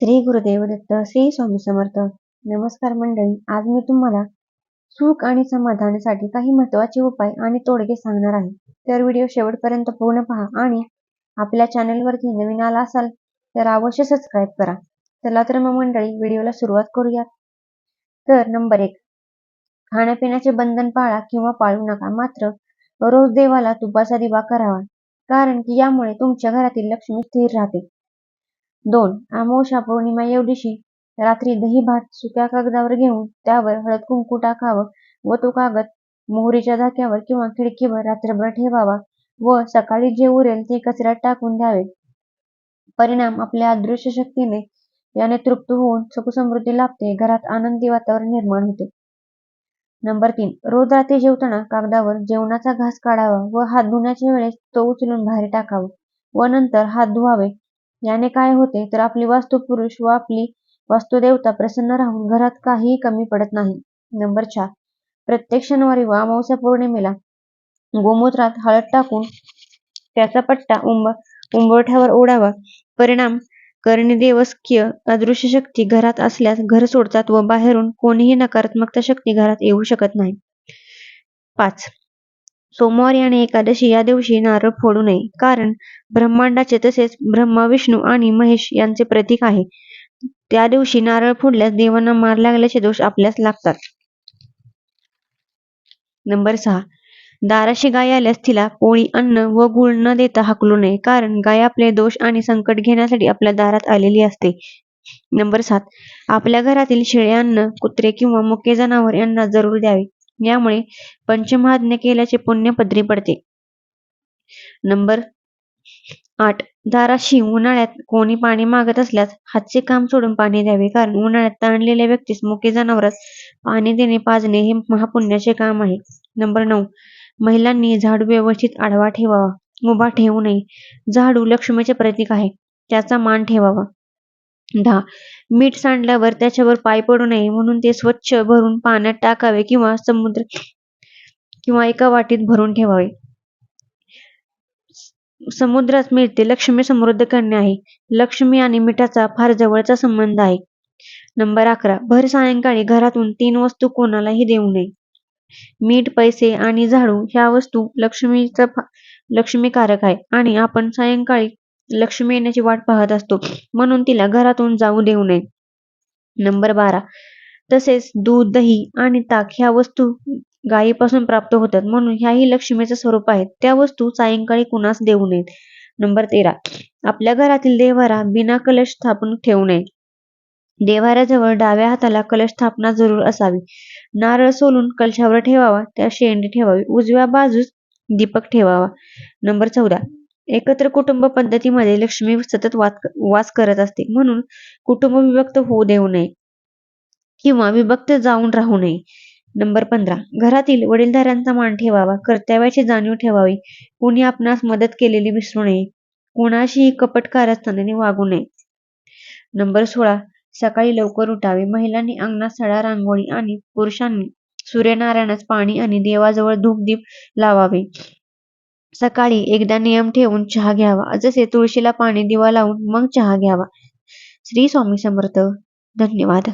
श्री गुरुदेव दत्त श्री स्वामी समर्थ. नमस्कार मंडळी आज मी तुम्हाला सुख आणि समाधानासाठी काही महत्त्वाचे उपाय आणि तोडगे सांगणार आहे. तर व्हिडिओ शेवटपर्यंत पूर्ण पहा आणि आपल्या चॅनलवरती नवीन आला असाल तर अवश्य सबस्क्राईब करा. चला तर मग मंडळी व्हिडिओला सुरुवात करूया तर नंबर एक खाण्यापिण्याचे बंधन पाळा किंवा पाळू नका. मात्र रोज देवाला तुपाचा दिवा करावा कारण की यामुळे तुमच्या घरातील लक्ष्मी स्थिर राहते. दोन. अमावस्या पौर्णिमा एवढीशी रात्री दही भात सुक्या कागदावर घेऊन त्यावर हळद कुंकू टाकावं व तो कागद मोहरीच्या धाक्यावर किंवा खिडकीवर रात्रभर ठेवावा व सकाळी जे उरेल ते कचऱ्यात टाकून द्यावे. परिणाम आपल्या अदृश्य शक्तीने याने तृप्त होऊन सुखसमृद्धी लाभते घरात आनंदी वातावरण निर्माण होते. नंबर तीन. रोज रात्री जेवताना कागदावर जेवणाचा घास काढावा व हात धुण्याच्या वेळेस तो उचलून बाहेर टाकावा व नंतर हात धुवावे. याने काय होते तर आपली वास्तुपुरुष व आपली वास्तुदेवता प्रसन्न राहून घरात काहीही कमी पडत नाही. नंबर चार. प्रत्येक शनिवारी व अमावस्या पौर्णिमेला गोमूत्रात हळद टाकून त्याचा पट्टा उंब उंबरठ्यावर ओढावा. परिणाम करणी देवस्कीय अदृश्य शक्ती घरात असल्यास घर सोडतात व बाहेरून कोणीही नकारात्मकता शक्ती घरात येऊ शकत नाही. पाच. सोमवारी आणि एकादशी या दिवशी नारळ फोडू नये. कारण ब्रह्मांडाचे तसेच ब्रह्मा विष्णू आणि महेश यांचे प्रतीक आहे. त्या दिवशी नारळ फोडल्यास देवांना मार लागल्याचे दोष आपल्यास लागतात. नंबर सहा. दाराशी गाय आल्यास तिला पोळी अन्न व गुळ न देता हाकलू नये. कारण गाय आपले दोष आणि संकट घेण्यासाठी आपल्या दारात आलेली असते. नंबर सात. आपल्या घरातील शेळे अन्न कुत्रे किंवा मुके जनावर यांना जरूर द्यावे. यामुळे पंचमहाज्ञ केल्याचे पुण्य पदरी पडते. नंबर आठ. दाराशी उन्हाळ्यात कोणी पाणी मागत असल्यास हातचे काम सोडून पाणी द्यावे. कारण उन्हाळ्यात ताणलेल्या व्यक्तीस मुके जनावरात पाणी देणे पाजणे हे महापुण्याचे काम आहे. नंबर नऊ. महिलांनी झाडू व्यवस्थित आडवा ठेवावा. उभा ठेवू नये. झाडू लक्ष्मीचे प्रतीक आहे. त्याचा मान ठेवावा. दहा मीठ सांडल्यावर त्याच्यावर पाय पडू नये म्हणून ते स्वच्छ भरून पाण्यात टाकावे किंवा समुद्र किंवा एका वाटीत भरून ठेवावे. समुद्रात मिळते लक्ष्मी समृद्ध करणे आहे. लक्ष्मी आणि मिठाचा फार जवळचा संबंध आहे. नंबर अकरा. भर सायंकाळी घरातून तीन वस्तू कोणालाही देऊ नये. मीठ पैसे आणि झाडू ह्या वस्तू लक्ष्मीचा लक्ष्मीकारक आहे. आणि आपण सायंकाळी लक्ष्मी येण्याची वाट पाहत असतो. म्हणून तिला घरातून जाऊ देऊ नये. नंबर बारा. तसेच दूध दही आणि ताक ह्या वस्तू गायीपासून प्राप्त होतात. म्हणून ह्याही लक्ष्मीचे स्वरूप आहेत त्या वस्तू सायंकाळी कुणास देऊ नयेत. नंबर तेरा. आपल्या घरातील देवारा बिना कलश स्थापन ठेवू नये. देवाऱ्याजवळ डाव्या हाताला कलश स्थापना जरूर असावी. नारळ सोलून कलशावर ठेवावा. त्या शेंडी ठेवावी. उजव्या बाजूस दीपक ठेवावा. नंबर चौदा. एकत्र कुटुंब पद्धतीमध्ये लक्ष्मी सतत वास करत असते. म्हणून कुटुंब विभक्त होऊ देऊ नये किंवा विभक्त जाऊन राहू नये. नंबर पंधरा. घरातील वडीलधाऱ्यांचा मान ठेवावा. कर्तव्याची जाणीव ठेवावी. कुणी आपणास मदत केलेली विसरू नये. कोणाशीही कपट कारस्थानाने वागू नये. नंबर सोळा. सकाळी लवकर उठावे. महिलांनी अंगणात सडा रांगोळी आणि पुरुषांनी सूर्यनारायणास पाणी आणि देवाजवळ धूप दीप लावावे. सकाळी एकदा नियम ठेवून चहा घ्यावा. जसे तुळशीला पाणी दिवा लावून मग चहा घ्यावा. श्री स्वामी समर्थ. धन्यवाद.